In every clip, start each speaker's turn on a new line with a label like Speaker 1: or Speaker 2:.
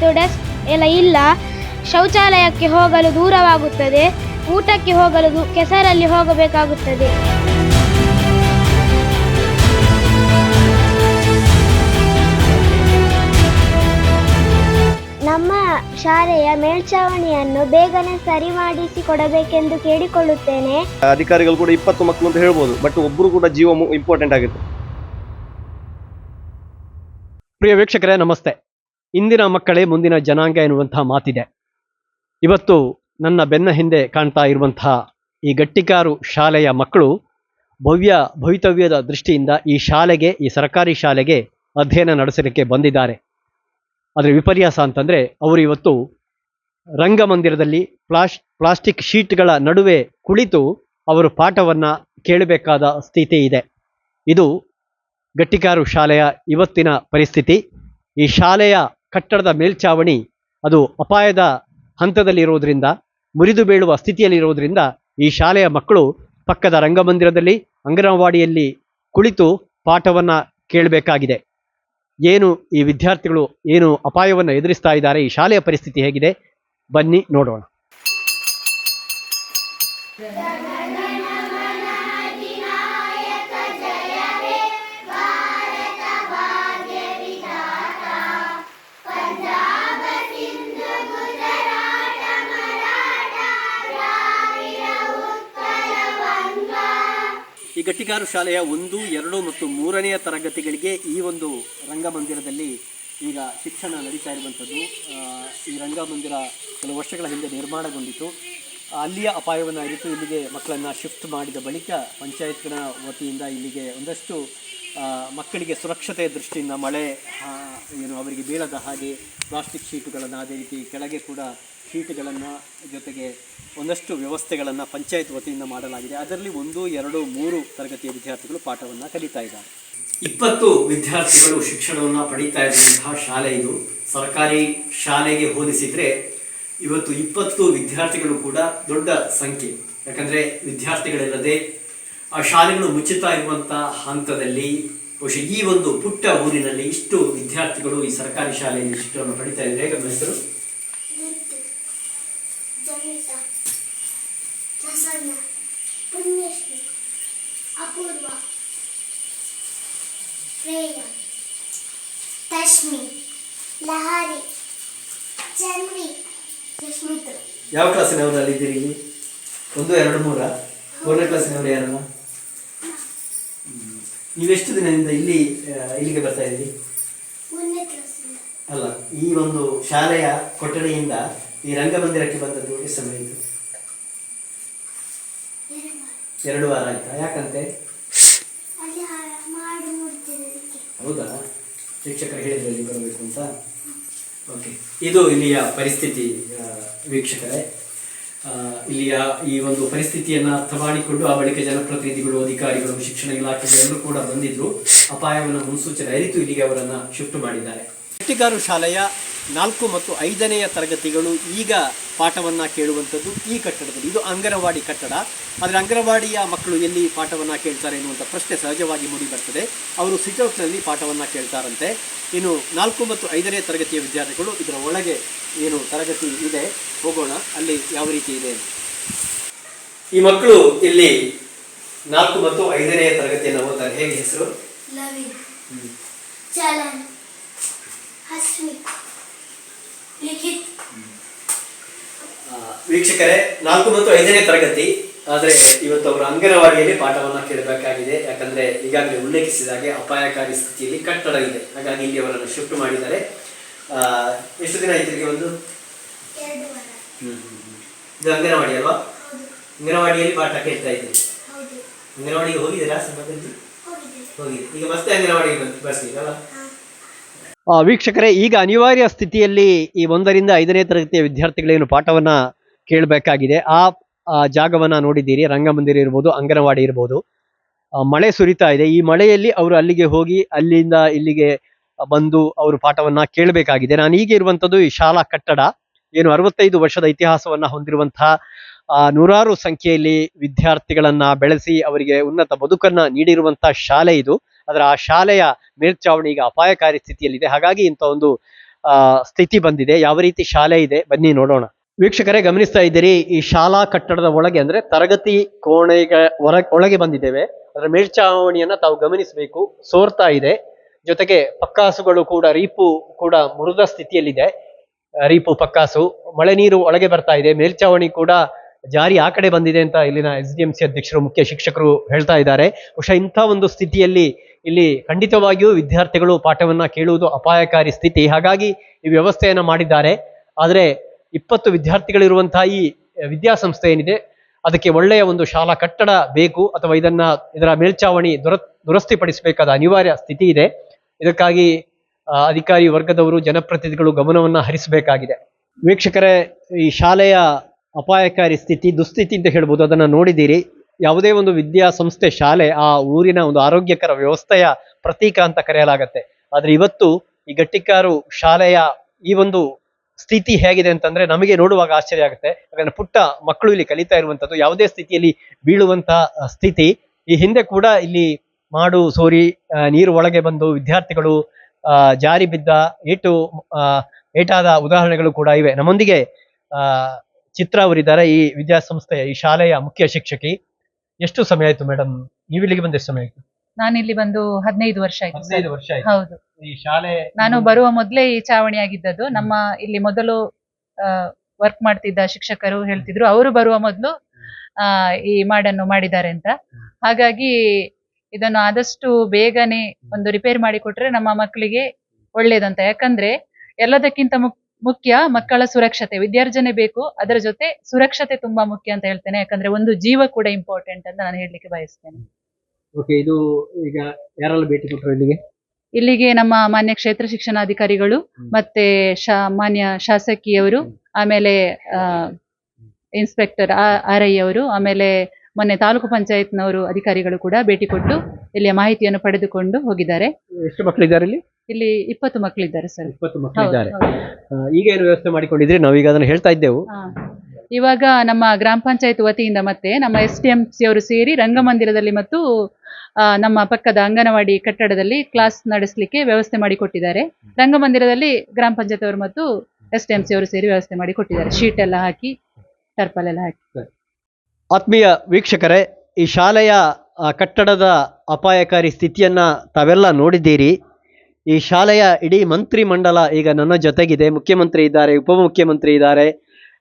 Speaker 1: ಮತ್ತು ಡೆಸ್ಕ್ ಎಲ್ಲ ಇಲ್ಲ. ಶೌಚಾಲಯಕ್ಕೆ ಹೋಗಲು ದೂರವಾಗುತ್ತದೆ. ಊಟಕ್ಕೆ ಹೋಗಲು ಕೆಸರಲ್ಲಿ ಹೋಗಬೇಕಾಗುತ್ತದೆ. ನಮ್ಮ ಶಾಲೆಯ ಮೇಲ್ಛಾವಣಿಯನ್ನು ಬೇಗನೆ ಸರಿ ಮಾಡಿಸಿ ಕೊಡಬೇಕೆಂದು ಕೇಳಿಕೊಳ್ಳುತ್ತೇನೆ.
Speaker 2: ಅಧಿಕಾರಿಗಳು ಕೂಡ ಇಪ್ಪತ್ತು ಮಕ್ಕಳು ಅಂತ ಹೇಳ್ಬೋದು ಬಟ್ ಒಬ್ಬರು ಕೂಡ ಜೀವ ಇಂಪಾರ್ಟೆಂಟ್ ಆಗುತ್ತೆ.
Speaker 3: ಪ್ರಿಯ ವೀಕ್ಷಕರೇ ನಮಸ್ತೆ. ಇಂದಿನ ಮಕ್ಕಳೇ ಮುಂದಿನ ಜನಾಂಗ ಎನ್ನುವಂತಹ ಮಾತಿದೆ. ಇವತ್ತು ನನ್ನ ಬೆನ್ನ ಹಿಂದೆ ಕಾಣ್ತಾ ಇರುವಂತಹ ಈ ಗಟ್ಟಿಕಾರು ಶಾಲೆಯ ಮಕ್ಕಳು ಭವ್ಯ ಭವಿತವ್ಯದ ದೃಷ್ಟಿಯಿಂದ ಈ ಶಾಲೆಗೆ, ಈ ಸರ್ಕಾರಿ ಶಾಲೆಗೆ ಅಧ್ಯಯನ ನಡೆಸಲಿಕ್ಕೆ ಬಂದಿದ್ದಾರೆ. ಆದರೆ ವಿಪರ್ಯಾಸ ಅಂತಂದರೆ ಅವರು ಇವತ್ತು ರಂಗಮಂದಿರದಲ್ಲಿ ಪ್ಲಾಸ್ ಪ್ಲಾಸ್ಟಿಕ್ ಶೀಟ್ಗಳ ನಡುವೆ ಕುಳಿತು ಅವರು ಪಾಠವನ್ನು ಕೇಳಬೇಕಾದ ಸ್ಥಿತಿ ಇದೆ. ಇದು ಗಟ್ಟಿಕಾರು ಶಾಲೆಯ ಇವತ್ತಿನ ಪರಿಸ್ಥಿತಿ. ಈ ಶಾಲೆಯ ಕಟ್ಟಡದ ಮೇಲ್ಛಾವಣಿ ಅದು ಅಪಾಯದ ಹಂತದಲ್ಲಿರೋದ್ರಿಂದ ಮುರಿದು ಬೀಳುವ ಸ್ಥಿತಿಯಲ್ಲಿರೋದ್ರಿಂದ ಈ ಶಾಲೆಯ ಮಕ್ಕಳು ಪಕ್ಕದ ರಂಗಮಂದಿರದಲ್ಲಿ, ಅಂಗನವಾಡಿಯಲ್ಲಿ ಕುಳಿತು ಪಾಠವನ್ನು ಕೇಳಬೇಕಾಗಿದೆ. ಏನು ಈ ವಿದ್ಯಾರ್ಥಿಗಳು ಏನು ಅಪಾಯವನ್ನು ಎದುರಿಸ್ತಾ ಇದ್ದಾರೆ, ಈ ಶಾಲೆಯ ಪರಿಸ್ಥಿತಿ ಹೇಗಿದೆ? ಬನ್ನಿ ನೋಡೋಣ. ಈ ಗಟ್ಟಿಗಾರು ಶಾಲೆಯ ಒಂದು, ಎರಡು ಮತ್ತು ಮೂರನೆಯ ತರಗತಿಗಳಿಗೆ ಈ ಒಂದು ರಂಗಮಂದಿರದಲ್ಲಿ ಈಗ ಶಿಕ್ಷಣ ನಡೀತಾ ಇರುವಂಥದ್ದು. ಈ ರಂಗಮಂದಿರ ಕೆಲವು ವರ್ಷಗಳ ಹಿಂದೆ ನಿರ್ಮಾಣಗೊಂಡಿತು. ಅಲ್ಲಿಯ ಅಪಾಯವನ್ನು ಅರಿತು ಇಲ್ಲಿಗೆ ಮಕ್ಕಳನ್ನು ಶಿಫ್ಟ್ ಮಾಡಿದ ಬಳಿಕ ಪಂಚಾಯತ್ನ ವತಿಯಿಂದ ಇಲ್ಲಿಗೆ ಒಂದಷ್ಟು ಮಕ್ಕಳಿಗೆ ಸುರಕ್ಷತೆಯ ದೃಷ್ಟಿಯಿಂದ ಮಳೆ ಏನು, ಅವರಿಗೆ ಬೀಳದ ಹಾಗೆ ಪ್ಲಾಸ್ಟಿಕ್ ಶೀಟುಗಳನ್ನು ಅದೇ ರೀತಿ ಕೆಳಗೆ ಕೂಡ ಶೀಟುಗಳನ್ನು ಜೊತೆಗೆ ಒಂದಷ್ಟು ವ್ಯವಸ್ಥೆಗಳನ್ನು ಪಂಚಾಯತ್ ವತಿಯಿಂದ ಮಾಡಲಾಗಿದೆ. ಅದರಲ್ಲಿ ಒಂದು, ಎರಡು, ಮೂರು ತರಗತಿಯ ವಿದ್ಯಾರ್ಥಿಗಳು ಪಾಠವನ್ನು ಕಲಿತಾ ಇದ್ದಾರೆ. ಇಪ್ಪತ್ತು ವಿದ್ಯಾರ್ಥಿಗಳು ಶಿಕ್ಷಣವನ್ನು ಪಡೀತಾ ಇರುವಂತಹ ಶಾಲೆ ಇದು. ಸರ್ಕಾರಿ ಶಾಲೆಗೆ ಹೋಲಿಸಿದರೆ ಇವತ್ತು ಇಪ್ಪತ್ತು ವಿದ್ಯಾರ್ಥಿಗಳು ಕೂಡ ದೊಡ್ಡ ಸಂಖ್ಯೆ. ಯಾಕಂದರೆ ವಿದ್ಯಾರ್ಥಿಗಳಿಲ್ಲದೆ ಆ ಶಾಲೆಗಳು ಮುಚ್ಚುತ್ತಾ ಇರುವಂತಹ ಹಂತದಲ್ಲಿ ಬಹುಶಃ ಈ ಒಂದು ಪುಟ್ಟ ಊರಿನಲ್ಲಿ ಇಷ್ಟು ವಿದ್ಯಾರ್ಥಿಗಳು ಈ ಸರ್ಕಾರಿ ಶಾಲೆಯಲ್ಲಿ ಶಿಕ್ಷಣವನ್ನು ಪಡಿತಾ ಇದ್ದಾರೆ. ಹೇಗೆ ಹೆಸರು ಯಾವ ಕ್ಲಾಸಿನವರಲ್ಲಿ ಇದ್ದೀರಿ ಒಂದು ಎರಡು ಮೂರ? ಮೂರನೇ ಕ್ಲಾಸಿನವರು ಯಾರಲ್ಲ ನೀವೆಷ್ಟು ದಿನದಿಂದ ಇಲ್ಲಿ ಇಲ್ಲಿಗೆ ಬರ್ತಾ ಇದ್ದೀರಿ? ಅಲ್ಲ ಈ ಒಂದು ಶಾಲೆಯ ಕೊಠಡಿಯಿಂದ ಈ ರಂಗಮಂದಿರಕ್ಕೆ ಬಂದದ್ದು ಎಷ್ಟು ಸಮಯ ಇತ್ತು
Speaker 4: ಎರಡು ವಾರ.
Speaker 3: ಆಯ್ತಾ? ಯಾಕಂತೆ? ಹೌದಾ? ಶಿಕ್ಷಕರು ಹೇಳಿದ್ರು ಇಲ್ಲಿ ಬರಬೇಕು ಅಂತ. ಓಕೆ. ಇದು ಇಲ್ಲಿಯ ಪರಿಸ್ಥಿತಿ ವೀಕ್ಷಕರೇ. ಇಲ್ಲಿಯ ಈ ಒಂದು ಪರಿಸ್ಥಿತಿಯನ್ನ ಅರ್ಥ ಮಾಡಿಕೊಂಡು ಆ ಬಳಿಕ ಜನಪ್ರತಿನಿಧಿಗಳು, ಅಧಿಕಾರಿಗಳು, ಶಿಕ್ಷಣ ಇಲಾಖೆ ಎಲ್ಲರೂ ಕೂಡ ಬಂದಿದ್ರು. ಅಪಾಯವನ್ನು ಮುನ್ಸೂಚನೆ ಅರಿತು ಇಲ್ಲಿಗೆ ಅವರನ್ನ ಶಿಫ್ಟ್ ಮಾಡಿದ್ದಾರೆ. ಗಟ್ಟಿಗಾರು ಶಾಲೆಯ ನಾಲ್ಕು ಮತ್ತು ಐದನೆಯ ತರಗತಿಗಳು ಈಗ ಪಾಠವನ್ನು ಕೇಳುವಂಥದ್ದು ಈ ಕಟ್ಟಡದಲ್ಲಿ. ಇದು ಅಂಗನವಾಡಿ ಕಟ್ಟಡ. ಆದರೆ ಅಂಗನವಾಡಿಯ ಮಕ್ಕಳು ಎಲ್ಲಿ ಪಾಠವನ್ನು ಕೇಳ್ತಾರೆ ಎನ್ನುವಂಥ ಪ್ರಶ್ನೆ ಸಹಜವಾಗಿ ಮೂಡಿ ಬರ್ತದೆ. ಅವರು ಸಿಟೌಟ್ನಲ್ಲಿ ಪಾಠವನ್ನು ಕೇಳ್ತಾರಂತೆ. ಇನ್ನು ನಾಲ್ಕು ಮತ್ತು ಐದನೇ ತರಗತಿಯ ವಿದ್ಯಾರ್ಥಿಗಳು ಇದರ ಒಳಗೆ ಏನು ತರಗತಿ ಇದೆ ಹೋಗೋಣ. ಅಲ್ಲಿ ಯಾವ ರೀತಿ ಇದೆ ಈ ಮಕ್ಕಳು ಇಲ್ಲಿ ನಾಲ್ಕು ಮತ್ತು ಐದನೇ ತರಗತಿಯನ್ನು ಓದ್ತಾರೆ. ಹೇಗೆ ಹೆಸರು?
Speaker 4: ಹಸ್ಮಿ ಲಿಖಿತ್.
Speaker 3: ವೀಕ್ಷಕರೇ ನಾಲ್ಕು ಮತ್ತು ಐದನೇ ತರಗತಿ ಆದರೆ ಇವತ್ತು ಅವರು ಅಂಗನವಾಡಿಯಲ್ಲಿ ಪಾಠವನ್ನು ಕೇಳಬೇಕಾಗಿದೆ. ಯಾಕಂದ್ರೆ ಈಗಾಗಲೇ ಉಲ್ಲೇಖಿಸಿದ ಹಾಗೆ ಅಪಾಯಕಾರಿ ಸ್ಥಿತಿಯಲ್ಲಿ ಕಟ್ಟಡ ಇದೆ. ಹಾಗಾಗಿ ಇಲ್ಲಿ ಅವರನ್ನು ಶಿಫ್ಟ್ ಮಾಡಿದ್ದಾರೆ. ಆ, ಎಷ್ಟು ದಿನ ಆಯ್ತು ಒಂದು ಇದು ಅಂಗನವಾಡಿ ಅಲ್ವಾ? ಅಂಗನವಾಡಿಯಲ್ಲಿ ಪಾಠ ಕೇಳ್ತಾ
Speaker 4: ಇದ್ದೀನಿ.
Speaker 3: ಅಂಗನವಾಡಿಗೆ ಹೋಗಿದ್ದೀರಾ ಸಂದರ್ಭದಲ್ಲಿ
Speaker 4: ಹೋಗಿದೆ
Speaker 3: ಹೋಗಿ ಈಗ ಮತ್ತೆ ಅಂಗನವಾಡಿಗೆ ಬರ್ತೀವಿ ಬರ್ತೀರಲ್ಲ? ವೀಕ್ಷಕರೇ, ಈಗ ಅನಿವಾರ್ಯ ಸ್ಥಿತಿಯಲ್ಲಿ ಈ ಒಂದರಿಂದ ಐದನೇ ತರಗತಿಯ ವಿದ್ಯಾರ್ಥಿಗಳೇನು ಪಾಠವನ್ನ ಕೇಳಬೇಕಾಗಿದೆ. ಆ ಜಾಗವನ್ನ ನೋಡಿದ್ದೀರಿ. ರಂಗಮಂದಿರ ಇರ್ಬೋದು, ಅಂಗನವಾಡಿ ಇರ್ಬೋದು. ಮಳೆ ಸುರಿತಾ ಇದೆ. ಈ ಮಳೆಯಲ್ಲಿ ಅವರು ಅಲ್ಲಿಗೆ ಹೋಗಿ, ಅಲ್ಲಿಂದ ಇಲ್ಲಿಗೆ ಬಂದು ಅವರು ಪಾಠವನ್ನ ಕೇಳಬೇಕಾಗಿದೆ. ನಾನು ಈಗ ಇರುವಂತದ್ದು ಈ ಶಾಲಾ ಕಟ್ಟಡ. ಏನು ಅರವತ್ತೈದು ವರ್ಷದ ಇತಿಹಾಸವನ್ನ ಹೊಂದಿರುವಂತಹ ನೂರಾರು ಸಂಖ್ಯೆಯಲ್ಲಿ ವಿದ್ಯಾರ್ಥಿಗಳನ್ನ ಬೆಳೆಸಿ ಅವರಿಗೆ ಉನ್ನತ ಬದುಕನ್ನ ನೀಡಿರುವಂತಹ ಶಾಲೆ ಇದು. ಅದರ ಆ ಶಾಲೆಯ ಮೇಲ್ಚಾವಣಿ ಈಗ ಅಪಾಯಕಾರಿ ಸ್ಥಿತಿಯಲ್ಲಿದೆ. ಹಾಗಾಗಿ ಇಂಥ ಒಂದು ಸ್ಥಿತಿ ಬಂದಿದೆ. ಯಾವ ರೀತಿ ಶಾಲೆ ಇದೆ ಬನ್ನಿ ನೋಡೋಣ. ವೀಕ್ಷಕರೇ, ಗಮನಿಸ್ತಾ ಇದ್ದೀರಿ, ಈ ಶಾಲಾ ಕಟ್ಟಡದ ಒಳಗೆ ಅಂದ್ರೆ ತರಗತಿ ಕೋಣೆಗೆ ಹೊರ, ಒಳಗೆ ಬಂದಿದ್ದೇವೆ. ಅದರ ಮೇಲ್ಚಾವಣಿಯನ್ನ ತಾವು ಗಮನಿಸಬೇಕು. ಸೋರ್ತಾ ಇದೆ. ಜೊತೆಗೆ ಪಕ್ಕಾಸುಗಳು ಕೂಡ, ರೀಪು ಕೂಡ ಮುರಿದ ಸ್ಥಿತಿಯಲ್ಲಿದೆ. ರೀಪು, ಪಕ್ಕಾಸು, ಮಳೆ ನೀರು ಒಳಗೆ ಬರ್ತಾ ಇದೆ. ಮೇಲ್ಚಾವಣಿ ಕೂಡ ಜಾರಿ ಆ ಕಡೆ ಬಂದಿದೆ ಅಂತ ಇಲ್ಲಿನ ಎಸ್ ಡಿ ಎಂ ಸಿ ಅಧ್ಯಕ್ಷರು, ಮುಖ್ಯ ಶಿಕ್ಷಕರು ಹೇಳ್ತಾ ಇದ್ದಾರೆ. ಬಹುಶಃ ಇಂಥ ಒಂದು ಸ್ಥಿತಿಯಲ್ಲಿ ಇಲ್ಲಿ ಖಂಡಿತವಾಗಿಯೂ ವಿದ್ಯಾರ್ಥಿಗಳು ಪಾಠವನ್ನ ಕೇಳುವುದು ಅಪಾಯಕಾರಿ ಸ್ಥಿತಿ. ಹಾಗಾಗಿ ಈ ವ್ಯವಸ್ಥೆಯನ್ನ ಮಾಡಿದ್ದಾರೆ. ಆದರೆ ಇಪ್ಪತ್ತು ವಿದ್ಯಾರ್ಥಿಗಳಿರುವಂತಹ ಈ ವಿದ್ಯಾಸಂಸ್ಥೆ ಏನಿದೆ, ಅದಕ್ಕೆ ಒಳ್ಳೆಯ ಒಂದು ಶಾಲಾ ಕಟ್ಟಡ ಬೇಕು ಅಥವಾ ಇದನ್ನ ಇದರ ಮೇಲ್ಚಾವಣಿ ದುರ, ದುರಸ್ತಿಪಡಿಸಬೇಕಾದ ಅನಿವಾರ್ಯ ಸ್ಥಿತಿ ಇದೆ. ಇದಕ್ಕಾಗಿ ಅಧಿಕಾರಿ ವರ್ಗದವರು, ಜನಪ್ರತಿನಿಧಿಗಳು ಗಮನವನ್ನ ಹರಿಸಬೇಕಾಗಿದೆ. ವೀಕ್ಷಕರೇ, ಈ ಶಾಲೆಯ ಅಪಾಯಕಾರಿ ಸ್ಥಿತಿ, ದುಸ್ಥಿತಿ ಅಂತ ಹೇಳ್ಬೋದು, ಅದನ್ನ ನೋಡಿದ್ದೀರಿ. ಯಾವುದೇ ಒಂದು ವಿದ್ಯಾ ಸಂಸ್ಥೆ, ಶಾಲೆ ಆ ಊರಿನ ಒಂದು ಆರೋಗ್ಯಕರ ವ್ಯವಸ್ಥೆಯ ಪ್ರತೀಕ ಅಂತ ಕರೆಯಲಾಗತ್ತೆ. ಆದ್ರೆ ಇವತ್ತು ಈ ಗಟ್ಟಿಕಾರು ಶಾಲೆಯ ಈ ಒಂದು ಸ್ಥಿತಿ ಹೇಗಿದೆ ಅಂತಂದ್ರೆ ನಮಗೆ ನೋಡುವಾಗ ಆಶ್ಚರ್ಯ ಆಗುತ್ತೆ. ಯಾಕಂದ್ರೆ ಪುಟ್ಟ ಮಕ್ಕಳು ಇಲ್ಲಿ ಕಲಿತಾ ಇರುವಂತದ್ದು ಯಾವುದೇ ಸ್ಥಿತಿಯಲ್ಲಿ ಬೀಳುವಂತ ಸ್ಥಿತಿ. ಈ ಹಿಂದೆ ಕೂಡ ಇಲ್ಲಿ ಮಾಡು, ಸೋರಿ ನೀರು ಒಳಗೆ ಬಂದು ವಿದ್ಯಾರ್ಥಿಗಳು ಜಾರಿ ಬಿದ್ದ, ಏಟು ಏಟಾದ ಉದಾಹರಣೆಗಳು ಕೂಡ ಇವೆ. ನಮ್ಮೊಂದಿಗೆ ಚಿತ್ರ ಅವರಿದ್ದಾರೆ. ಈ ವಿದ್ಯಾಸಂಸ್ಥೆಯ, ಈ ಶಾಲೆಯ ಮುಖ್ಯ ಶಿಕ್ಷಕಿ. ಎಷ್ಟು ಸಮಯ ಆಯ್ತು ಮೇಡಮ್? ನೀವು ಇಲ್ಲಿಗೆ ಬಂದ ಎಷ್ಟು ಸಮಯ ಆಯ್ತು?
Speaker 5: ನಾನು ಇಲ್ಲಿ ಬಂದು ಹದಿನೈದು ವರ್ಷ ಆಯ್ತು
Speaker 3: ಹದಿನೈದು. ವರ್ಷ ಆಯ್ತು.
Speaker 5: ಹೌದು.
Speaker 3: ಈ ಶಾಲೆ
Speaker 5: ನಾನು ಬರುವ ಮೊದಲೇ ಈ ಚಾವಣಿ ಆಗಿದ್ದದ್ದು. ನಮ್ಮ ಇಲ್ಲಿ ಮೊದಲು ವರ್ಕ್ ಮಾಡ್ತಿದ್ದ ಶಿಕ್ಷಕರು ಹೇಳ್ತಿದ್ರು. ಅವರು ಬರುವ ಮೊದಲು ಈ ಮಾಡನ್ನು ಮಾಡಿದ್ದಾರೆ ಅಂತ. ಹಾಗಾಗಿ ಇದನ್ನು ಆದಷ್ಟು ಬೇಗನೆ ಒಂದು ರಿಪೇರ್ ಮಾಡಿ ಕೊಟ್ರೆ ನಮ್ಮ ಮಕ್ಕಳಿಗೆ ಒಳ್ಳೇದಂತ. ಯಾಕಂದ್ರೆ ಎಲ್ಲದಕ್ಕಿಂತ ಮುಕ್- ಮುಖ್ಯ ಮಕ್ಕಳ ಸುರಕ್ಷತೆ ವಿದ್ಯಾರ್ಜನೆ ಬೇಕು. ಅದರ ಜೊತೆ ಸುರಕ್ಷತೆ ತುಂಬಾ ಮುಖ್ಯ ಅಂತ ಹೇಳ್ತೇನೆ. ಯಾಕಂದ್ರೆ ಒಂದು ಜೀವ ಕೂಡ ಇಂಪಾರ್ಟೆಂಟ್ ಅಂತ ನಾನು ಹೇಳಲಿಕ್ಕೆ ಬಯಸ್ತೇನೆ.
Speaker 3: ಓಕೆ ಇದು ಈಗ ಯಾರೆಲ್ಲ ಭೇಟಿ ಕೊಟ್ಟರು ಇಲ್ಲಿಗೆ?
Speaker 5: ಇಲ್ಲಿಗೆ ನಮ್ಮ ಮಾನ್ಯ ಕ್ಷೇತ್ರ ಶಿಕ್ಷಣಾಧಿಕಾರಿಗಳು ಮತ್ತೆ ಶಾ ಮಾನ್ಯ ಶಾಸಕಿಯವರು ಆಮೇಲೆ ಇನ್ಸ್ಪೆಕ್ಟರ್ ಆರ್ ಐ ಅವರು ಆಮೇಲೆ ಮೊನ್ನೆ ತಾಲೂಕು ಪಂಚಾಯತ್ನವರು ಅಧಿಕಾರಿಗಳು ಕೂಡ ಭೇಟಿ ಕೊಟ್ಟು ಇಲ್ಲಿಯ ಮಾಹಿತಿಯನ್ನು ಪಡೆದುಕೊಂಡು ಹೋಗಿದ್ದಾರೆ.
Speaker 3: ಎಷ್ಟು ಮಕ್ಕಳಿದ್ದಾರೆ ಇಲ್ಲಿ?
Speaker 5: ಇಲ್ಲಿ ಇಪ್ಪತ್ತು ಮಕ್ಕಳಿದ್ದಾರೆ ಸರ್.
Speaker 3: ಇಪ್ಪತ್ತು ಮಕ್ಕಳಿದ್ದಾರೆ. ಈಗ ಏನು ವ್ಯವಸ್ಥೆ ಮಾಡಿಕೊಂಡಿದ್ರಿ? ನಾವೀಗ ಅದನ್ನು ಹೇಳ್ತಾ ಇದ್ದೆವು.
Speaker 5: ಇವಾಗ ನಮ್ಮ ಗ್ರಾಮ ಪಂಚಾಯತ್ ವತಿಯಿಂದ ಮತ್ತೆ ನಮ್ಮ ಎಸ್ ಟಿ ಎಂ ಸಿ ಅವರು ಸೇರಿ ರಂಗಮಂದಿರದಲ್ಲಿ ಮತ್ತು ನಮ್ಮ ಪಕ್ಕದ ಅಂಗನವಾಡಿ ಕಟ್ಟಡದಲ್ಲಿ ಕ್ಲಾಸ್ ನಡೆಸಲಿಕ್ಕೆ ವ್ಯವಸ್ಥೆ ಮಾಡಿಕೊಟ್ಟಿದ್ದಾರೆ. ರಂಗಮಂದಿರದಲ್ಲಿ ಗ್ರಾಮ ಪಂಚಾಯತ್ ಅವರು ಮತ್ತು ಎಸ್ ಟಿ ಎಂ ಸಿ ಅವರು ಸೇರಿ ವ್ಯವಸ್ಥೆ ಮಾಡಿ ಕೊಟ್ಟಿದ್ದಾರೆ ಶೀಟ್ ಎಲ್ಲ ಹಾಕಿ ಟರ್ಪಲ್ ಎಲ್ಲ ಹಾಕಿ.
Speaker 3: ಆತ್ಮೀಯ ವೀಕ್ಷಕರೇ, ಈ ಶಾಲೆಯ ಕಟ್ಟಡದ ಅಪಾಯಕಾರಿ ಸ್ಥಿತಿಯನ್ನು ತಾವೆಲ್ಲ ನೋಡಿದ್ದೀರಿ. ಈ ಶಾಲೆಯ ಇಡೀ ಮಂತ್ರಿ ಮಂಡಲ ಈಗ ನನ್ನ ಜೊತೆಗಿದೆ. ಮುಖ್ಯಮಂತ್ರಿ ಇದ್ದಾರೆ, ಉಪಮುಖ್ಯಮಂತ್ರಿ ಇದ್ದಾರೆ,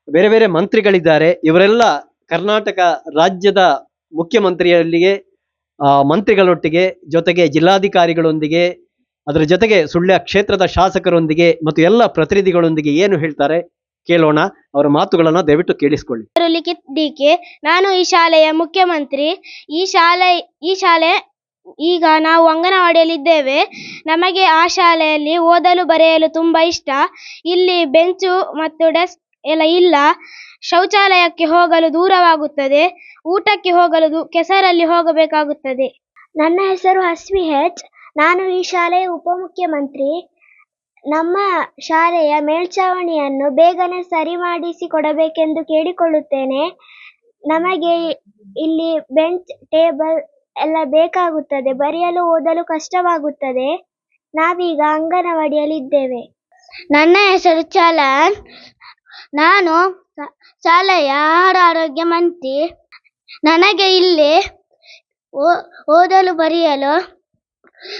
Speaker 3: ಬೇರೆ ಬೇರೆ ಮಂತ್ರಿಗಳಿದ್ದಾರೆ. ಇವರೆಲ್ಲ ಕರ್ನಾಟಕ ರಾಜ್ಯದ ಮುಖ್ಯಮಂತ್ರಿಯಲ್ಲಿಗೆ ಮಂತ್ರಿಗಳೊಟ್ಟಿಗೆ, ಜೊತೆಗೆ ಜಿಲ್ಲಾಧಿಕಾರಿಗಳೊಂದಿಗೆ, ಅದರ ಜೊತೆಗೆ ಸುಳ್ಯ ಕ್ಷೇತ್ರದ ಶಾಸಕರೊಂದಿಗೆ ಮತ್ತು ಎಲ್ಲ ಪ್ರತಿನಿಧಿಗಳೊಂದಿಗೆ ಏನು ಹೇಳ್ತಾರೆ? ಕೇಳೋಣ ಅವರ ಮಾತುಗಳನ್ನು ದಯವಿಟ್ಟು ಕೇಳಿಸಿಕೊಳ್ಳಿ.
Speaker 1: ಲಿಖಿತ್ ಡಿಕೆ ನಾನು ಈ ಶಾಲೆಯ ಮುಖ್ಯಮಂತ್ರಿ. ಈ ಶಾಲೆ ಈ ಶಾಲೆ ಈಗ ನಾವು ಅಂಗನವಾಡಿಯಲ್ಲಿದ್ದೇವೆ. ನಮಗೆ ಆ ಶಾಲೆಯಲ್ಲಿ ಓದಲು ಬರೆಯಲು ತುಂಬಾ ಇಷ್ಟ. ಇಲ್ಲಿ ಬೆಂಚು ಮತ್ತು ಡೆಸ್ಕ್ ಎಲ್ಲ ಇಲ್ಲ. ಶೌಚಾಲಯಕ್ಕೆ ಹೋಗಲು ದೂರವಾಗುತ್ತದೆ. ಊಟಕ್ಕೆ ಹೋಗಲು ದೂ- ಕೆಸರಲ್ಲಿ ಹೋಗಬೇಕಾಗುತ್ತದೆ.
Speaker 4: ನನ್ನ ಹೆಸರು ಹಸ್ವಿ ಹೆಚ್ ನಾನು ಈ ಶಾಲೆಯ ಉಪಮುಖ್ಯಮಂತ್ರಿ. ನಮ್ಮ ಶಾಲೆಯ ಮೇಲ್ಛಾವಣಿಯನ್ನು ಬೇಗನೆ ಸರಿ ಮಾಡಿಸಿ ಕೊಡಬೇಕೆಂದು ಕೇಳಿಕೊಳ್ಳುತ್ತೇನೆ. ನಮಗೆ ಇಲ್ಲಿ ಬೆಂಚ್, ಟೇಬಲ್ ಎಲ್ಲ ಬೇಕಾಗುತ್ತದೆ. ಬರೆಯಲು, ಓದಲು ಕಷ್ಟವಾಗುತ್ತದೆ. ನಾವೀಗ ಅಂಗನವಾಡಿಯಲ್ಲಿದ್ದೇವೆ. ನನ್ನ ಹೆಸರು ಚಲನ್. ನಾನು ಶಾಲೆಯ ಆಹಾರ ಆರೋಗ್ಯ ಮಂತ್ರಿ. ನನಗೆ ಇಲ್ಲಿ ಓದಲು ಬರೆಯಲು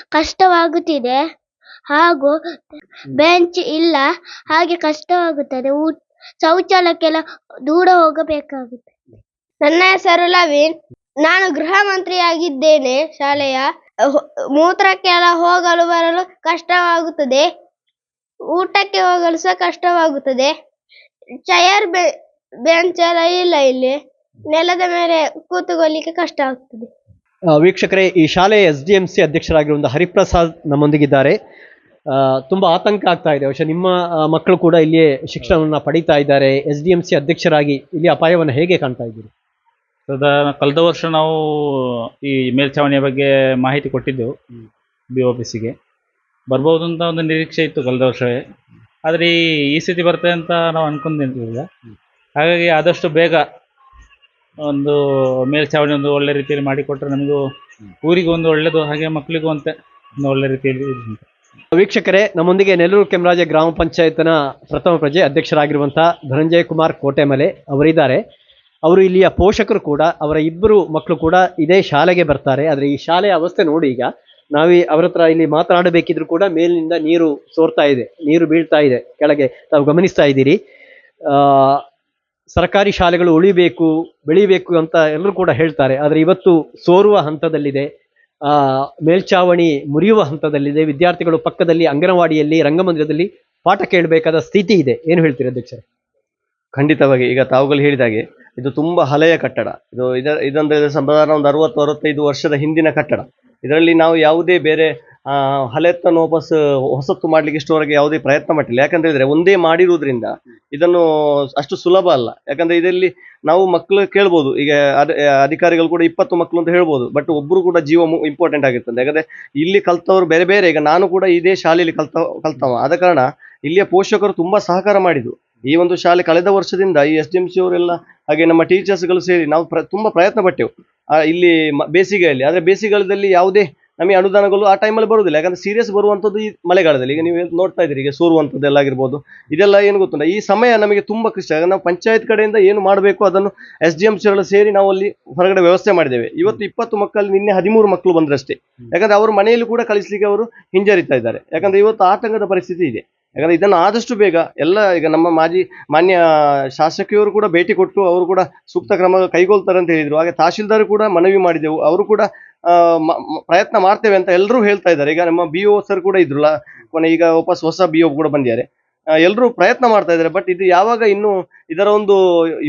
Speaker 4: ಕಷ್ಟವಾಗುತ್ತಿದೆ. ಹಾಗೂ ಬೆಂಚ್ ಇಲ್ಲ ಹಾಗೆ ಕಷ್ಟವಾಗುತ್ತದೆ. ಊ ಶೌಚಾಲಯಕ್ಕೆಲ್ಲ ದೂರ ಹೋಗಬೇಕಾಗುತ್ತದೆ.
Speaker 1: ನನ್ನ ಹೆಸರು ಲವೀನ್. ನಾನು ಗೃಹ ಮಂತ್ರಿಯಾಗಿದ್ದೇನೆ ಶಾಲೆಯ. ಮೂತ್ರಕ್ಕೆಲ್ಲ ಹೋಗಲು ಬರಲು ಕಷ್ಟವಾಗುತ್ತದೆ. ಊಟಕ್ಕೆ ಹೋಗಲು ಸಹ ಕಷ್ಟವಾಗುತ್ತದೆ. ಚೇರ್ ಬೆಂಚ್ ಎಲ್ಲ ಇಲ್ಲ ಇಲ್ಲಿ. ನೆಲದ ಮೇಲೆ ಕೂತುಕೊಳ್ಳಿಕ್ಕೆ ಕಷ್ಟ ಆಗ್ತದೆ.
Speaker 3: ಆ, ವೀಕ್ಷಕರೇ ಈ ಶಾಲೆಯ ಎಸ್ ಡಿ ಎಂ ಸಿ ಅಧ್ಯಕ್ಷರಾಗಿರುವಂತಹ ಹರಿಪ್ರಸಾದ್ ನಮ್ಮೊಂದಿಗಿದ್ದಾರೆ. ತುಂಬಾ ಆತಂಕ ಆಗ್ತಾ ಇದೆ. ಬಹುಶಃ ನಿಮ್ಮ ಮಕ್ಕಳು ಕೂಡ ಇಲ್ಲಿ ಶಿಕ್ಷಣವನ್ನು ಪಡಿತಾ ಇದ್ದಾರೆ. ಎಸ್ ಡಿ ಎಂ ಸಿ ಅಧ್ಯಕ್ಷರಾಗಿ ಇಲ್ಲಿ ಅಪಾಯವನ್ನು ಹೇಗೆ ಕಾಣ್ತಾ ಇದ್ದೀರಿ?
Speaker 6: ಕಳೆದ ವರ್ಷ ನಾವು ಈ ಮೇಲ್ಛಾವಣಿಯ ಬಗ್ಗೆ ಮಾಹಿತಿ ಕೊಟ್ಟಿದ್ದೆವು ಬಿ ಒ ಪಿಸಿಗೆ ಬರ್ಬೋದು ಅಂತ ಒಂದು ನಿರೀಕ್ಷೆ ಇತ್ತು ಕಳೆದ ವರ್ಷವೇ. ಆದರೆ ಈ ಸ್ಥಿತಿ ಬರ್ತದೆ ಅಂತ ನಾವು ಅನ್ಕೊಂಡಿರ್ಲಿಲ್ಲ ಹಾಗಾಗಿ ಆದಷ್ಟು ಬೇಗ ಒಂದು ಮೇಲ್ಛಾವಣಿ ಒಂದು ಒಳ್ಳೆ ರೀತಿಯಲ್ಲಿ ಮಾಡಿಕೊಟ್ರೆ ನಮಗೂ ಊರಿಗೂ ಒಂದು ಒಳ್ಳೆಯದು ಹಾಗೆ ಮಕ್ಕಳಿಗೂ ಅಂತ ಒಂದು ಒಳ್ಳೆ ರೀತಿಯಲ್ಲಿ.
Speaker 3: ವೀಕ್ಷಕರೇ, ನಮ್ಮೊಂದಿಗೆ ನೆಲ್ಲೂರು ಕೆಂರಾಜೆ ಗ್ರಾಮ ಪಂಚಾಯತ್ನ ಪ್ರಥಮ ಪ್ರಜೆ ಅಧ್ಯಕ್ಷರಾಗಿರುವಂತಹ ಧನಂಜಯ ಕುಮಾರ್ ಕೋಟೆಮಲೆ ಅವರಿದ್ದಾರೆ. ಅವರು ಇಲ್ಲಿಯ ಪೋಷಕರು ಕೂಡ, ಅವರ ಇಬ್ಬರು ಮಕ್ಕಳು ಕೂಡ ಇದೇ ಶಾಲೆಗೆ ಬರ್ತಾರೆ. ಆದರೆ ಈ ಶಾಲೆಯ ಅವಸ್ಥೆ ನೋಡಿ ಈಗ, ನಾವೀ ಅವರ ಹತ್ರ ಇಲ್ಲಿ ಮಾತನಾಡಬೇಕಿದ್ರು ಕೂಡ ಮೇಲಿನಿಂದ ನೀರು ಸೋರ್ತಾ ಇದೆ, ನೀರು ಬೀಳ್ತಾ ಇದೆ. ಕೆಳಗೆ ತಾವು ಗಮನಿಸ್ತಾ ಇದ್ದೀರಿ. ಆ, ಸರ್ಕಾರಿ ಶಾಲೆಗಳು ಉಳಿಬೇಕು, ಬೆಳಿಬೇಕು ಅಂತ ಎಲ್ಲರೂ ಕೂಡ ಹೇಳ್ತಾರೆ. ಆದರೆ ಇವತ್ತು ಸೋರುವ ಹಂತದಲ್ಲಿದೆ. ಆ, ಮೇಲ್ಚಾವಣಿ ಮುರಿಯುವ ಹಂತದಲ್ಲಿದೆ. ವಿದ್ಯಾರ್ಥಿಗಳು ಪಕ್ಕದಲ್ಲಿ ಅಂಗನವಾಡಿಯಲ್ಲಿ, ರಂಗಮಂದಿರದಲ್ಲಿ ಪಾಠ ಕೇಳಬೇಕಾದ ಸ್ಥಿತಿ ಇದೆ. ಏನು ಹೇಳ್ತೀರಿ ಅಧ್ಯಕ್ಷರೇ?
Speaker 2: ಖಂಡಿತವಾಗಿ. ಈಗ ತಾವುಗಳು ಹೇಳಿದಾಗೆ ಇದು ತುಂಬಾ ಹಳೆಯ ಕಟ್ಟಡ. ಇದು ಇದ ಇದಂದ್ರೆ ಸಂಪ್ರದಾಯ ಒಂದು ಅರವತ್ತು ಅರವತ್ತೈದು ವರ್ಷದ ಹಿಂದಿನ ಕಟ್ಟಡ. ಇದರಲ್ಲಿ ನಾವು ಯಾವುದೇ ಬೇರೆ ಹಳೆತನ್ನು ವಾಪಸ್, ಹೊಸತ್ತು ಮಾಡ್ಲಿಕ್ಕೆ ಇಷ್ಟವರೆಗೆ ಯಾವುದೇ ಪ್ರಯತ್ನ ಮಾಡಿಲ್ಲ ಯಾಕಂತ ಹೇಳಿದ್ರೆ ಒಂದೇ ಮಾಡಿರುವುದರಿಂದ ಇದನ್ನು ಅಷ್ಟು ಸುಲಭ ಅಲ್ಲ. ಯಾಕಂದ್ರೆ ಇದರಲ್ಲಿ ನಾವು ಮಕ್ಕಳು ಕೇಳ್ಬೋದು. ಈಗ ಅಧಿಕಾರಿಗಳು ಕೂಡ ಇಪ್ಪತ್ತು ಮಕ್ಕಳು ಅಂತ ಹೇಳ್ಬೋದು. ಬಟ್ ಒಬ್ರು ಕೂಡ ಜೀವ ಇಂಪಾರ್ಟೆಂಟ್ ಆಗಿರ್ತದೆ. ಯಾಕಂದ್ರೆ ಇಲ್ಲಿ ಕಲ್ತವರು ಬೇರೆ ಬೇರೆ. ಈಗ ನಾನು ಕೂಡ ಇದೇ ಶಾಲೆಯಲ್ಲಿ ಕಲ್ತ, ಕಲ್ತವ. ಆದ ಕಾರಣ ಇಲ್ಲಿಯ ಪೋಷಕರು ತುಂಬಾ ಸಹಕಾರ ಮಾಡಿದ್ರು. ಈ ಒಂದು ಶಾಲೆ ಕಳೆದ ವರ್ಷದಿಂದ ಈ ಎಸ್ ಡಿ ಎಂ ಸಿ ಅವರೆಲ್ಲ ಹಾಗೆ ನಮ್ಮ ಟೀಚರ್ಸ್ಗಳು ಸೇರಿ ನಾವು ಪ್ರ, ತುಂಬಾ ಪ್ರಯತ್ನ ಪಟ್ಟೆವು. ಇಲ್ಲಿ ಬೇಸಿಗೆಯಲ್ಲಿ. ಆದರೆ ಬೇಸಿಗೆಗಾಲದಲ್ಲಿ ಯಾವುದೇ ನಮಗೆ ಅನುದಾನಗಳು ಆ ಟೈಮಲ್ಲಿ ಬರುವುದಿಲ್ಲ ಯಾಕಂದ್ರೆ ಸೀರಿಯಸ್ ಬರುವಂಥದ್ದು ಈ ಮಳೆಗಾಲದಲ್ಲಿ. ಈಗ ನೀವು ನೋಡ್ತಾ ಇದ್ದೀರಿ ಈಗ ಸೋರುವಂಥದ್ದೆಲ್ಲ ಆಗಿರ್ಬೋದು ಇದೆಲ್ಲ ಏನು ಗೊತ್ತುಂಟ? ಈ ಸಮಯ ನಮಗೆ ತುಂಬ ಕಷ್ಟ. ಯಾಕಂದ್ರೆ ನಾವು ಪಂಚಾಯತ್ ಕಡೆಯಿಂದ ಏನು ಮಾಡಬೇಕು ಅದನ್ನು ಎಸ್ ಡಿ ಎಂ ಸಿಗಳು ಸೇರಿ ನಾವು ಅಲ್ಲಿ ಹೊರಗಡೆ ವ್ಯವಸ್ಥೆ ಮಾಡಿದ್ದೇವೆ. ಇವತ್ತು ಇಪ್ಪತ್ತು ಮಕ್ಕಳು ನಿನ್ನೆ ಹದಿಮೂರು ಮಕ್ಕಳು ಬಂದ್ರಷ್ಟೇ. ಯಾಕಂದ್ರೆ ಅವರು ಮನೆಯಲ್ಲಿ ಕೂಡ ಕಳಿಸ್ಲಿಕ್ಕೆ ಅವರು ಹಿಂಜರಿತಾ ಇದ್ದಾರೆ. ಯಾಕಂದ್ರೆ ಇವತ್ತು ಆತಂಕದ ಪರಿಸ್ಥಿತಿ ಇದೆ. ಯಾಕಂದ್ರೆ ಇದನ್ನು ಆದಷ್ಟು ಬೇಗ ಎಲ್ಲ ಈಗ ನಮ್ಮ ಮಾಜಿ ಮಾನ್ಯ ಶಾಸಕಿಯವರು ಕೂಡ ಭೇಟಿ ಕೊಟ್ಟು ಅವರು ಕೂಡ ಸೂಕ್ತ ಕ್ರಮ ಕೈಗೊಳ್ತಾರೆ ಅಂತ ಹೇಳಿದರು. ಹಾಗೆ ತಹಶೀಲ್ದಾರ್ ಕೂಡ ಮನವಿ ಮಾಡಿದೆವು ಅವರು ಕೂಡ ಪ್ರಯತ್ನ ಮಾಡ್ತೇವೆ ಅಂತ ಎಲ್ಲರೂ ಹೇಳ್ತಾ ಇದ್ದಾರೆ. ಈಗ ನಮ್ಮ ಬಿ ಒ ಸರ್ ಕೂಡ ಇದ್ರಲ್ಲ, ಕೊನೆ ಈಗ ವಾಪಸ್ ಹೊಸ ಬಿ ಒ ಕೂಡ ಬಂದಿದ್ದಾರೆ. ಎಲ್ಲರೂ ಪ್ರಯತ್ನ ಮಾಡ್ತಾ ಇದ್ದಾರೆ ಬಟ್ ಇದು ಯಾವಾಗ ಇನ್ನು ಇದರ ಒಂದು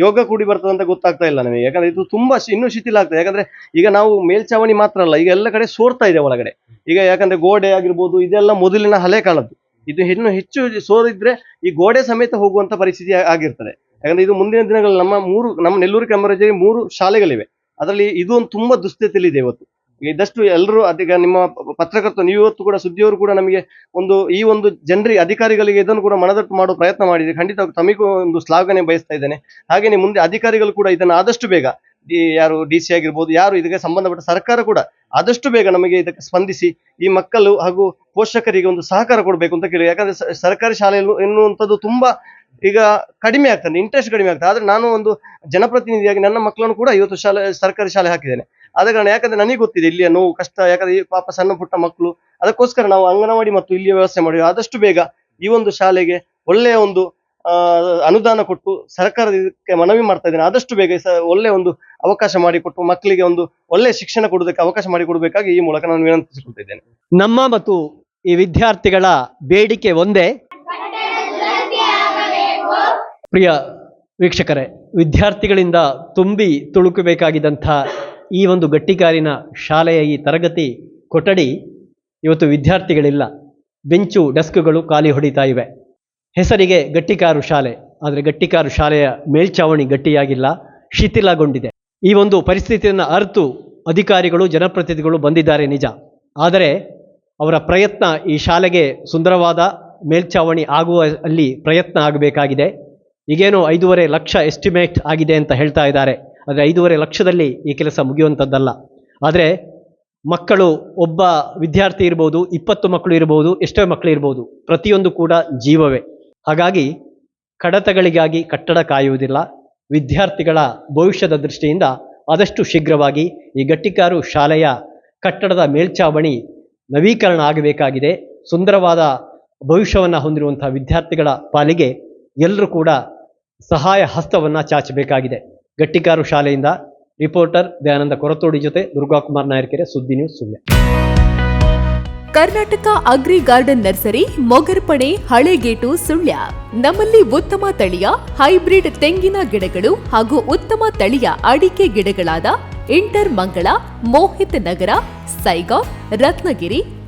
Speaker 2: ಯೋಗ ಕೂಡಿ ಬರ್ತದೆ ಅಂತ ಗೊತ್ತಾಗ್ತಾ ಇಲ್ಲ ನಮಗೆ. ಯಾಕಂದ್ರೆ ಇದು ತುಂಬಾ ಇನ್ನೂ ಶಿಥಿಲ ಆಗ್ತದೆ. ಯಾಕಂದ್ರೆ ಈಗ ನಾವು ಮೇಲ್ಛಾವಣಿ ಮಾತ್ರ ಅಲ್ಲ, ಈಗ ಎಲ್ಲ ಕಡೆ ಸೋರ್ತಾ ಇದೆ ಒಳಗಡೆ. ಈಗ ಯಾಕಂದ್ರೆ ಗೋಡೆ ಆಗಿರ್ಬೋದು, ಇದೆಲ್ಲ ಮೊದಲಿನ ಹಳೆ ಕಾಲದ್ದು. ಇದು ಇನ್ನು ಹೆಚ್ಚು ಸೋರಿದ್ರೆ ಈ ಗೋಡೆ ಸಮೇತ ಹೋಗುವಂತ ಪರಿಸ್ಥಿತಿ ಆಗಿರ್ತದೆ. ಯಾಕಂದ್ರೆ ಇದು ಮುಂದಿನ ದಿನಗಳಲ್ಲಿ ನಮ್ಮ ಮೂರು, ನಮ್ಮ ನೆಲ್ಲೂರು ಕ್ಯಾಮರಾಜಿ ಮೂರು ಶಾಲೆಗಳಿವೆ. ಅದರಲ್ಲಿ ಇದು ಒಂದು ತುಂಬಾ ದುಸ್ಥಿತಿಯಲ್ಲಿದೆ ಇವತ್ತು. ಇದಷ್ಟು ಎಲ್ಲರೂ ಅದೀಗ ನಿಮ್ಮ ಪತ್ರಕರ್ತರು, ನೀವು ಇವತ್ತು ಕೂಡ ಸುದ್ದಿಯವರು ಕೂಡ ನಮಗೆ ಒಂದು ಈ ಒಂದು ಜನರಿಗೆ ಅಧಿಕಾರಿಗಳಿಗೆ ಇದನ್ನು ಕೂಡ ಮನದಟ್ಟು ಮಾಡುವ ಪ್ರಯತ್ನ ಮಾಡಿದೆ ಖಂಡಿತ ತಮಗೂ ಒಂದು ಶ್ಲಾಘನೆ ಬಯಸ್ತಾ ಇದ್ದೇನೆ. ಹಾಗೆಯೇ ಮುಂದೆ ಅಧಿಕಾರಿಗಳು ಕೂಡ ಇದನ್ನು ಆದಷ್ಟು ಬೇಗ ಯಾರು ಡಿ ಸಿ ಆಗಿರ್ಬೋದು, ಯಾರು ಇದಕ್ಕೆ ಸಂಬಂಧಪಟ್ಟ ಸರ್ಕಾರ ಕೂಡ ಆದಷ್ಟು ಬೇಗ ನಮಗೆ ಇದಕ್ಕೆ ಸ್ಪಂದಿಸಿ ಈ ಮಕ್ಕಳು ಹಾಗೂ ಪೋಷಕರಿಗೆ ಒಂದು ಸಹಕಾರ ಕೊಡಬೇಕು ಅಂತ ಕೇಳಿ. ಯಾಕಂದ್ರೆ ಸರ್ಕಾರಿ ಶಾಲೆಯಲ್ಲೂ ಎನ್ನುವಂಥದ್ದು ತುಂಬಾ ಈಗ ಕಡಿಮೆ ಆಗ್ತದೆ ಇಂಟ್ರೆಸ್ಟ್ ಕಡಿಮೆ ಆಗ್ತದೆ. ಆದ್ರೆ ನಾನು ಒಂದು ಜನಪ್ರತಿನಿಧಿಯಾಗಿ ನನ್ನ ಮಕ್ಕಳನ್ನು ಕೂಡ ಇವತ್ತು ಶಾಲೆ, ಸರ್ಕಾರಿ ಶಾಲೆ ಹಾಕಿದ್ದೇನೆ. ಆದ ಕಾರಣ ಯಾಕಂದ್ರೆ ನನಗೆ ಗೊತ್ತಿದೆ ಇಲ್ಲಿಯ ನೋವು, ಕಷ್ಟ, ಯಾಕಂದ್ರೆ ಈ ಪಾಪ ಸಣ್ಣ ಪುಟ್ಟ ಮಕ್ಕಳು, ಅದಕ್ಕೋಸ್ಕರ ನಾವು ಅಂಗನವಾಡಿ ಮತ್ತು ಇಲ್ಲಿಯ ವ್ಯವಸ್ಥೆ ಮಾಡಿ ಆದಷ್ಟು ಬೇಗ ಈ ಒಂದು ಶಾಲೆಗೆ ಒಳ್ಳೆಯ ಒಂದು ಅನುದಾನ ಕೊಟ್ಟು ಸರ್ಕಾರ ಇದಕ್ಕೆ ಮನವಿ ಮಾಡ್ತಾ ಇದ್ದೇನೆ. ಆದಷ್ಟು ಬೇಗ ಒಳ್ಳೆಯ ಒಂದು ಅವಕಾಶ ಮಾಡಿಕೊಟ್ಟು ಮಕ್ಕಳಿಗೆ ಒಂದು ಒಳ್ಳೆಯ ಶಿಕ್ಷಣ ಕೊಡೋದಕ್ಕೆ ಅವಕಾಶ ಮಾಡಿಕೊಡಬೇಕಾಗಿ ಈ ಮೂಲಕ ನಾನು ವಿನಂತಿಸಿಕೊಳ್ತಿದ್ದೇನೆ
Speaker 3: ನಮ್ಮ ಮತ್ತು ಈ ವಿದ್ಯಾರ್ಥಿಗಳ ಬೇಡಿಕೆ ಒಂದೇ. ಪ್ರಿಯ ವೀಕ್ಷಕರೇ, ವಿದ್ಯಾರ್ಥಿಗಳಿಂದ ತುಂಬಿ ತುಳುಕಬೇಕಾಗಿದ್ದಂಥ ಈ ಒಂದು ಗಟ್ಟಿಕಾರಿನ ಶಾಲೆಯ ಈ ತರಗತಿ ಕೊಠಡಿ ಇವತ್ತು ವಿದ್ಯಾರ್ಥಿಗಳಿಲ್ಲ. ಬೆಂಚು, ಡೆಸ್ಕ್ಗಳು ಖಾಲಿ ಹೊಡಿತಾ ಇವೆ. ಹೆಸರಿಗೆ ಗಟ್ಟಿಕಾರು ಶಾಲೆ, ಆದರೆ ಗಟ್ಟಿಕಾರು ಶಾಲೆಯ ಮೇಲ್ಚಾವಣಿ ಗಟ್ಟಿಯಾಗಿಲ್ಲ, ಶಿಥಿಲಗೊಂಡಿದೆ. ಈ ಒಂದು ಪರಿಸ್ಥಿತಿಯನ್ನು ಅರಿತು ಅಧಿಕಾರಿಗಳು, ಜನಪ್ರತಿನಿಧಿಗಳು ಬಂದಿದ್ದಾರೆ ನಿಜ. ಆದರೆ ಅವರ ಪ್ರಯತ್ನ ಈ ಶಾಲೆಗೆ ಸುಂದರವಾದ ಮೇಲ್ಚಾವಣಿ ಆಗುವ ಅಲ್ಲಿ ಪ್ರಯತ್ನ ಆಗಬೇಕಾಗಿದೆ. ಈಗೇನು ಐದೂವರೆ ಲಕ್ಷ ಎಸ್ಟಿಮೇಟ್ ಆಗಿದೆ ಅಂತ ಹೇಳ್ತಾ ಇದ್ದಾರೆ. ಆದರೆ ಐದೂವರೆ ಲಕ್ಷದಲ್ಲಿ ಈ ಕೆಲಸ ಮುಗಿಯುವಂಥದ್ದಲ್ಲ. ಆದರೆ ಮಕ್ಕಳು, ಒಬ್ಬ ವಿದ್ಯಾರ್ಥಿ ಇರ್ಬೋದು, ಇಪ್ಪತ್ತು ಮಕ್ಕಳು ಇರ್ಬೋದು, ಎಷ್ಟೋ ಮಕ್ಕಳು ಇರ್ಬೋದು, ಪ್ರತಿಯೊಂದು ಕೂಡ ಜೀವವೇ. ಹಾಗಾಗಿ ಕಡತಗಳಿಗಾಗಿ ಕಟ್ಟಡ ಕಾಯುವುದಿಲ್ಲ, ವಿದ್ಯಾರ್ಥಿಗಳ ಭವಿಷ್ಯದ ದೃಷ್ಟಿಯಿಂದ ಆದಷ್ಟು ಶೀಘ್ರವಾಗಿ ಈ ಗಟ್ಟಿಕಾರು ಶಾಲೆಯ ಕಟ್ಟಡದ ಮೇಲ್ಛಾವಣಿ ನವೀಕರಣ ಆಗಬೇಕಾಗಿದೆ. ಸುಂದರವಾದ ಭವಿಷ್ಯವನ್ನು ಹೊಂದಿರುವಂಥ ವಿದ್ಯಾರ್ಥಿಗಳ ಪಾಲಿಗೆ ಎಲ್ಲರೂ ಕೂಡ ಸಹಾಯ ಹಸ್ತವನ್ನು ಚಾಚಬೇಕಾಗಿದೆ. ಗಟ್ಟಿಕಾರು ಶಾಲೆಯಿಂದ ರಿಪೋರ್ಟರ್ ದಯಾನಂದ ಕೊರತೋಡಿ ಜೊತೆ Durgakumar Nayarkere Suddi news Sullia.
Speaker 7: Karnataka agri garden nursery Mogarpane Halegate, Sullia. ನಮ್ಮಲ್ಲಿ ಉತ್ತಮ ತಳಿಯ, ಹೈಬ್ರಿಡ್ ತೆಂಗಿನ ಗಿಡಗಳು ಹಾಗೂ ಉತ್ತಮ ತಳಿಯ ಅಡಿಕೆ ಗಿಡಗಳಾದ ಇಂಟರ್ ಮಂಗಳ, ಮೋಹಿತ್ ನಗರ ಸೈಗಾಂವ್ ರತ್ನಗಿರಿ